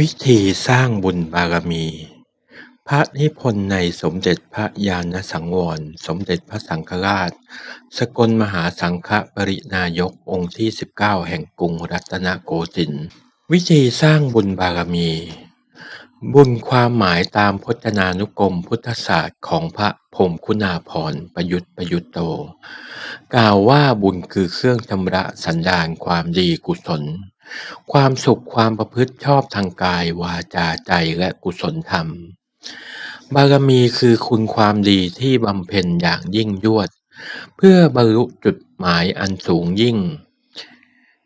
วิธีสร้างบุญบารมี พระนิพนธ์ในสมเด็จพระญาณสังวร สมเด็จพระสังฆราช สกลมหาสังฆปรินายกองค์ที่ 19 แห่งกรุงรัตนโกสินทร์ วิธีสร้างบุญบารมี บุญความหมายตามพจนานุกรมพุทธศาสตร์ของพระพรมคุณาภรณ์ประยุทธ์ประยุตโต กล่าวว่าบุญคือเครื่องชำระสันดานความดีกุศล ความสุขความประพฤติชอบทางกายวาจาใจและกุศลธรรม บารมีคือคุณความดีที่บำเพ็ญอย่างยิ่งยวด เพื่อบรรลุจุดหมายอันสูงยิ่ง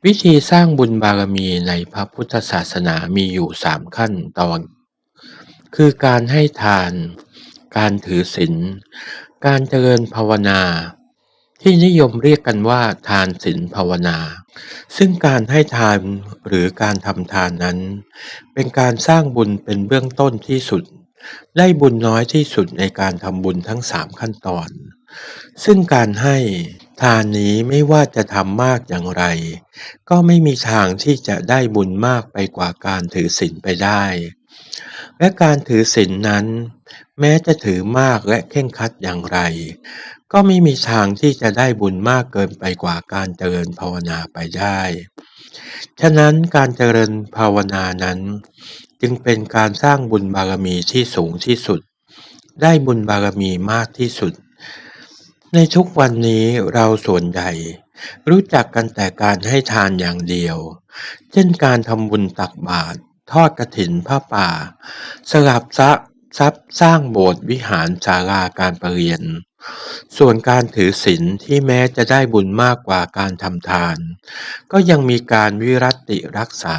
วิธีสร้างบุญบารมีในพระพุทธศาสนามีอยู่สามขั้นตอน คือการให้ทาน การถือศีลการเจริญภาวนา ที่นิยมเรียกกันว่าทานศีลภาวนา ซึ่งการให้ทานหรือการทำทานนั้น เป็นการสร้างบุญเป็นเบื้องต้นที่สุด ได้บุญน้อยที่สุดในการทำบุญทั้งสามขั้นตอน ซึ่งการให้ทานนี้ไม่ว่าจะทำมากอย่างไร ก็ไม่มีทางที่จะได้บุญมากไปกว่าการถือศีลไปได้ และการถือศีลนั้น แม้จะถือมากและเคร่งครัดอย่างไร ก็ไม่มีทางที่จะได้บุญมากเกินไปกว่าการเจริญภาวนาไปได้ ฉะนั้นการเจริญภาวนานั้น จึงเป็นการสร้างบุญบารมีที่สูงที่สุด ได้บุญบารมีมากที่สุด ในทุกวันนี้เราส่วนใหญ่รู้จักกันแต่การให้ทานอย่างเดียว เช่นการทำบุญตักบาตรทอดกฐินผ้าป่า สลับทรัพย์ ทรัพย์สร้างโบสถ์วิหารศาลาการประเรียน ส่วนการถือศีลที่แม้จะได้บุญมากกว่าการทำทาน ก็ยังมีการวิรัติรักษา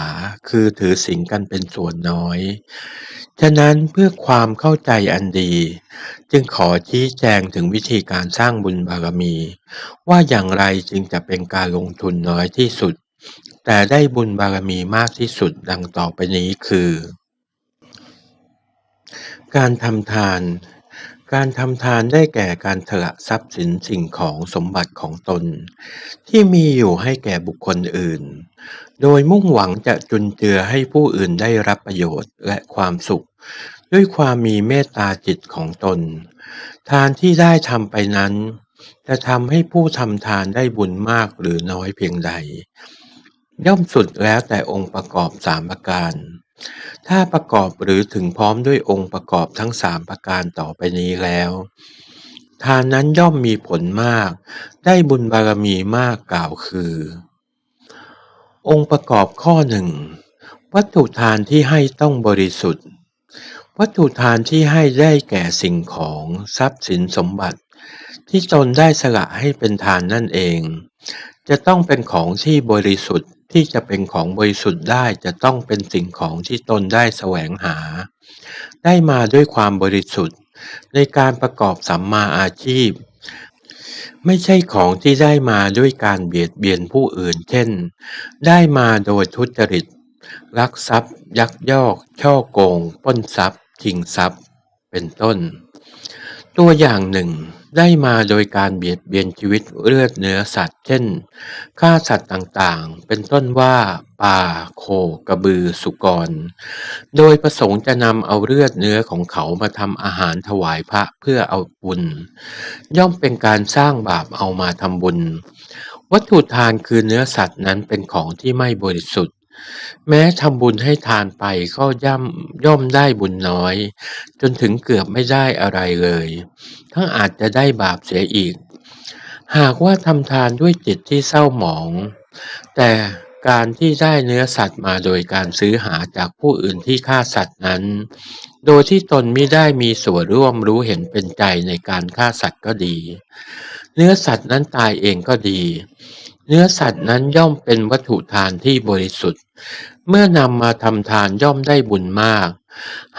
คือถือศีลกันเป็นส่วนน้อย ฉะนั้นเพื่อความเข้าใจอันดี จึงขอชี้แจงถึงวิธีการสร้างบุญบารมี ว่าอย่างไรจึงจะเป็นการลงทุนน้อยที่สุด แต่ได้บุญบารมีมากที่สุดดังต่อไปนี้คือ การทำทาน การทำทานได้แก่การสละทรัพย์สินสิ่งของสมบัติของตน ที่มีอยู่ให้แก่บุคคลอื่น โดยมุ่งหวังจะจุนเจือให้ผู้อื่นได้รับประโยชน์และความสุข ด้วยความมีเมตตาจิตของตน ทานที่ได้ทำไปนั้น จะทำให้ผู้ทำทานได้บุญมากหรือน้อยเพียงใด ย่อมสุดแล้วแต่องค์ประกอบสามประการ ถ้าประกอบหรือถึงพร้อมด้วยองค์ประกอบทั้งสามประการต่อไปนี้แล้ว ทานนั้นย่อมมีผลมาก ได้บุญบารมีมากกล่าวคือ องค์ประกอบข้อหนึ่งวัตถุทานที่ให้ต้องบริสุทธิ์ วัตถุทานที่ให้ได้แก่สิ่งของทรัพย์สินสมบัติ ที่ตนได้สละให้เป็นทานนั่นเอง จะต้องเป็นของที่บริสุทธิ์ ที่จะเป็นของบริสุทธิ์ได้จะต้องเป็นสิ่งของที่ตนได้แสวงหา ได้มาด้วยความบริสุทธิ์ ในการประกอบสัมมาอาชีพ ไม่ใช่ของที่ได้มาด้วยการเบียดเบียนผู้อื่น เช่น ได้มาโดยทุจริต ลักทรัพย์ ยักยอก ช่อโกง ป้นทรัพย์ ชิงทรัพย์ เป็นต้น ตัวอย่างหนึ่งได้มาโดยการเบียดเบียนชีวิตเลือดเนื้อสัตว์ เช่นฆ่าสัตว์ต่างๆ เป็นต้นว่าปลาโคกระบือสุกร โดยประสงค์จะนำเอาเลือดเนื้อของเขามาทำอาหารถวายพระเพื่อเอาบุญ ย่อมเป็นการสร้างบาปเอามาทำบุญ วัตถุทานคือเนื้อสัตว์นั้นเป็นของที่ไม่บริสุทธิ์ แม้ทำบุญให้ทานไปก็ย่อมย่อมได้บุญน้อย จนถึงเกือบไม่ได้อะไรเลย ทั้งอาจจะได้บาปเสียอีก หากว่าทำทานด้วยจิตที่เศร้าหมอง แต่การที่ได้เนื้อสัตว์มาโดยการซื้อหาจากผู้อื่นที่ฆ่าสัตว์นั้น โดยที่ตนไม่ได้มีส่วนร่วมรู้เห็นเป็นใจในการฆ่าสัตว์ก็ดี เนื้อสัตว์นั้นตายเองก็ดี เนื้อสัตว์นั้นย่อมเป็นวัตถุทานที่บริสุทธิ์ เมื่อนำมาทำทานย่อมได้บุญมาก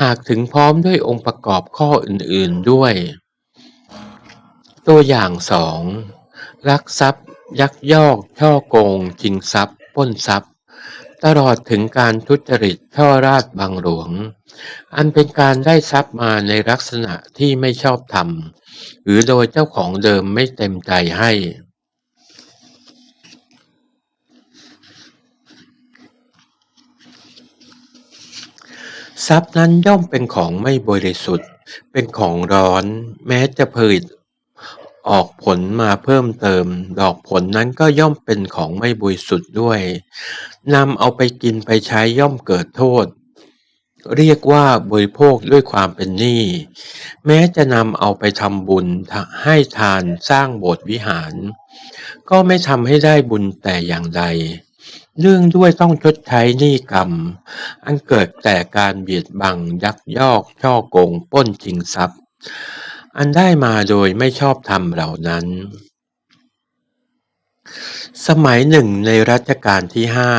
หากถึงพร้อมด้วยองค์ประกอบข้ออื่นๆด้วย ตัวอย่างสองลักทรัพย์ ยักยอกช่อโกงชิงทรัพย์ป้นทรัพย์ ตลอดถึงการทุจริตช่อราชบังหลวง อันเป็นการได้ทรัพย์มาในลักษณะที่ไม่ชอบธรรมหรือโดยเจ้าของเดิมไม่เต็มใจให้ ทรัพย์นั้นย่อมเป็นของไม่บริสุทธิ์ เป็นของร้อน แม้จะผลิตออกผลมาเพิ่มเติม ดอกผลนั้นก็ย่อมเป็นของไม่บริสุทธิ์ด้วยนำเอาไปกินไปใช้ย่อมเกิดโทษ เรียกว่าบริโภคด้วยความเป็นหนี้แม้จะนำเอาไปทำบุญให้ทานสร้างโบสถ์วิหาร ก็ไม่ทำให้ได้บุญแต่อย่างใด เนื่องด้วยต้องชดใช้หนี้กรรม อันเกิดแต่การเบียดบังยักยอก ช่อโกงปล้นชิงทรัพย์ อันได้มาโดยไม่ชอบธรรมเหล่านั้น สมัยหนึ่งในรัชกาลที่ห้า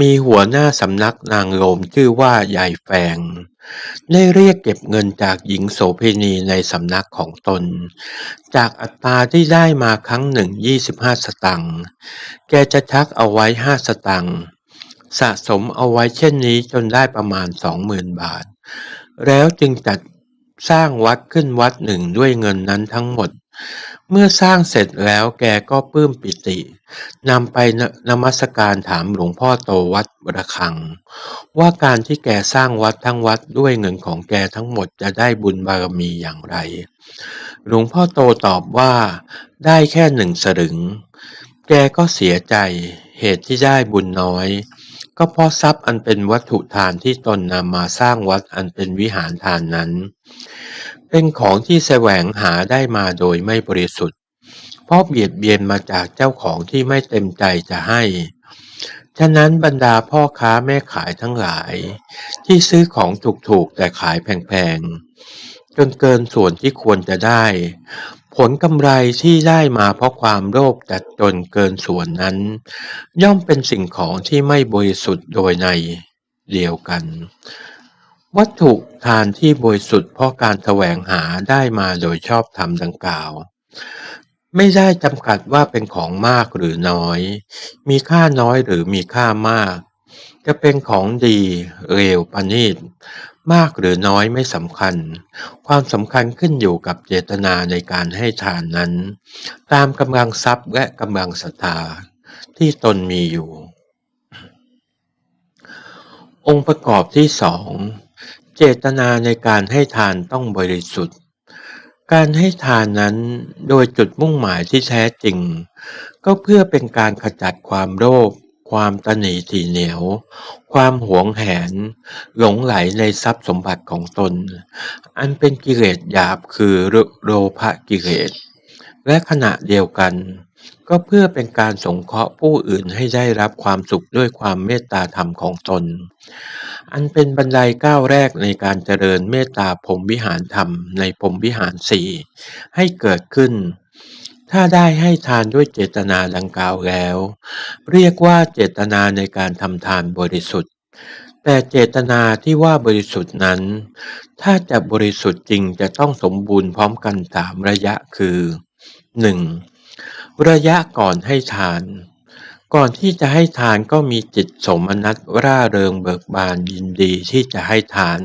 มีหัวหน้าสำนักนางโรมชื่อว่ายายแฟง ได้เรียกเก็บเงินจากหญิงโสเภณีในสำนักของตน จากอัตราที่ได้มาครั้งหนึ่งยี่สิบห้าสตังค์ แกจะชักเอาไว้ห้าสตังค์ สะสมเอาไว้เช่นนี้จนได้ประมาณสองหมื่นบาท แล้วจึงจัดสร้างวัดขึ้นวัดหนึ่งด้วยเงินนั้นทั้งหมด เมื่อสร้างเสร็จแล้วแกก็ปลื้มปิติ นำไปนมัสการถามหลวงพ่อโตวัดระฆัง ว่าการที่แกสร้างวัดทั้งวัดด้วยเงินของแกทั้งหมดจะได้บุญบารมีอย่างไร หลวงพ่อโตตอบว่าได้แค่หนึ่งสลึง แกก็เสียใจเหตุที่ได้บุญน้อย ก็เพราะทรัพย์อันเป็นวัตถุทานที่ตนนำมาสร้างวัดอันเป็นวิหารทานนั้น เป็นของที่แสวงหาได้มาโดยไม่บริสุทธิ์ เพราะเบียดเบียนมาจากเจ้าของที่ไม่เต็มใจจะให้ ฉะนั้นบรรดาพ่อค้าแม่ขายทั้งหลาย ที่ซื้อของถูกๆแต่ขายแพงๆ จนเกินส่วนที่ควรจะได้ ผลกำไรที่ได้มาเพราะความโลภจัดจนเกินส่วนนั้น ย่อมเป็นสิ่งของที่ไม่บริสุทธิ์โดยในเดียวกัน วัตถุทานที่บริสุทธิ์เพราะการแสวงหาได้มาโดยชอบธรรมดังกล่าว ไม่ได้จำกัดว่าเป็นของมากหรือน้อย มีค่าน้อยหรือมีค่ามาก จะเป็นของดีเร็วประณีตมากหรือน้อยไม่สำคัญ ความสำคัญขึ้นอยู่กับเจตนาในการให้ทานนั้น ตามกำลังทรัพย์และกำลังศรัทธาที่ตนมีอยู่ องค์ประกอบที่สอง เจตนาในการให้ทานต้องบริสุทธิ์ การให้ทานนั้นโดยจุดมุ่งหมายที่แท้จริง ก็เพื่อเป็นการขจัดความโลภความตนีทีเหนียว ความหวงแหน หลงไหลในทรัพย์สมบัติของตน อันเป็นกิเลสหยาบคือโลภะกิเลสและขณะเดียวกัน ก็เพื่อเป็นการสงเคราะห์ผู้อื่นให้ได้รับความสุขด้วยความเมตตาธรรมของตน อันเป็นบันไดก้าวแรกในการเจริญเมตตาพรมวิหารธรรมในพรมวิหารสี่ให้เกิดขึ้น ถ้าได้ให้ทานด้วยเจตนาดังกล่าวแล้ว เรียกว่าเจตนาในการทำทานบริสุทธิ์ แต่เจตนาที่ว่าบริสุทธิ์นั้น ถ้าจะบริสุทธิ์จริงจะต้องสมบูรณ์พร้อมกันสามระยะคือ 1. ระยะก่อนให้ทาน ก่อนที่จะให้ทานก็มีจิตสมนัตร่าเริงเบิกบานยินดีที่จะให้ทาน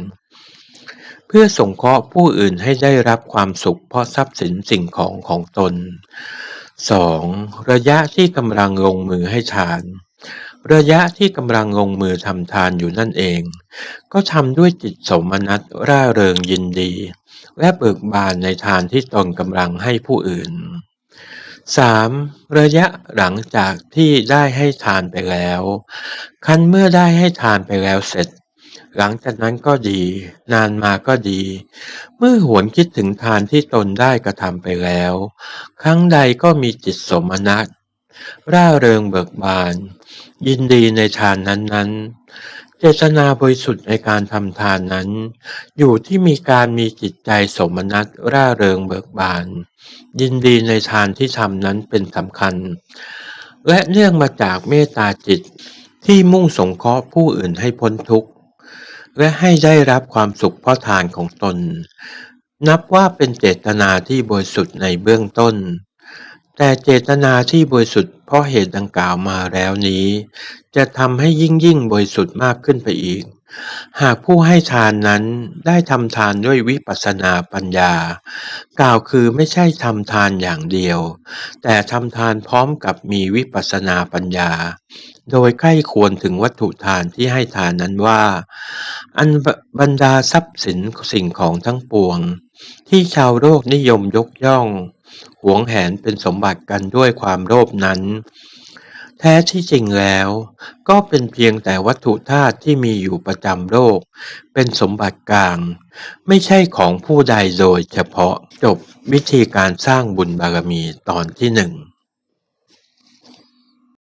เพื่อสงเคราะห์ผู้อื่นให้ได้รับความสุขเพราะทรัพย์สินสิ่งของของตน 2. ระยะที่กำลังลงมือให้ทาน ระยะที่กำลังลงมือทำทานอยู่นั่นเอง ก็ทำด้วยจิตสมนัตร่าเริงยินดี และเบิกบานในทานที่ตนกำลังให้ผู้อื่น 3. ระยะหลังจากที่ได้ให้ทานไปแล้ว คันเมื่อได้ให้ทานไปแล้วเสร็จ หลังจากนั้นก็ดี นานมาก็ดี เมื่อหวนคิดถึงทานที่ตนได้กระทำไปแล้ว ครั้งใดก็มีจิตสมนัตร่าเริงเบิกบาน ยินดีในทานนั้นๆ เจตนาบริสุทธิ์ในการทำทานนั้น อยู่ที่มีการมีจิตใจสมนัตร่าเริงเบิกบาน ยินดีในทานที่ทำนั้นเป็นสำคัญ และเนื่องมาจากเมตตาจิตที่มุ่งสงเคราะห์ผู้อื่นให้พ้นทุกข์ และให้ได้รับความสุขเพราะทานของตน นับว่าเป็นเจตนาที่บริสุทธิ์ในเบื้องต้น แต่เจตนาที่บริสุทธิ์เพราะเหตุดังกล่าวมาแล้วนี้ จะทำให้ยิ่งยิ่งบริสุทธิ์มากขึ้นไปอีก หากผู้ให้ทานนั้นได้ทำทานด้วยวิปัสสนาปัญญา กล่าวคือไม่ใช่ทำทานอย่างเดียว แต่ทำทานพร้อมกับมีวิปัสสนาปัญญา โดยใกล้ควรถึงวัตถุทานที่ให้ทานนั้นว่า อันบรรดาทรัพย์สินสิ่งของทั้งปวง ที่ชาวโลกนิยมยกย่อง หวงแหนเป็นสมบัติกันด้วยความโลภนั้น แท้ที่จริงแล้ว ก็เป็นเพียงแต่วัตถุธาตุที่มีอยู่ประจำโลก เป็นสมบัติกลาง ไม่ใช่ของผู้ใดโดยเฉพาะจบวิธีการสร้างบุญบารมีตอนที่หนึ่ง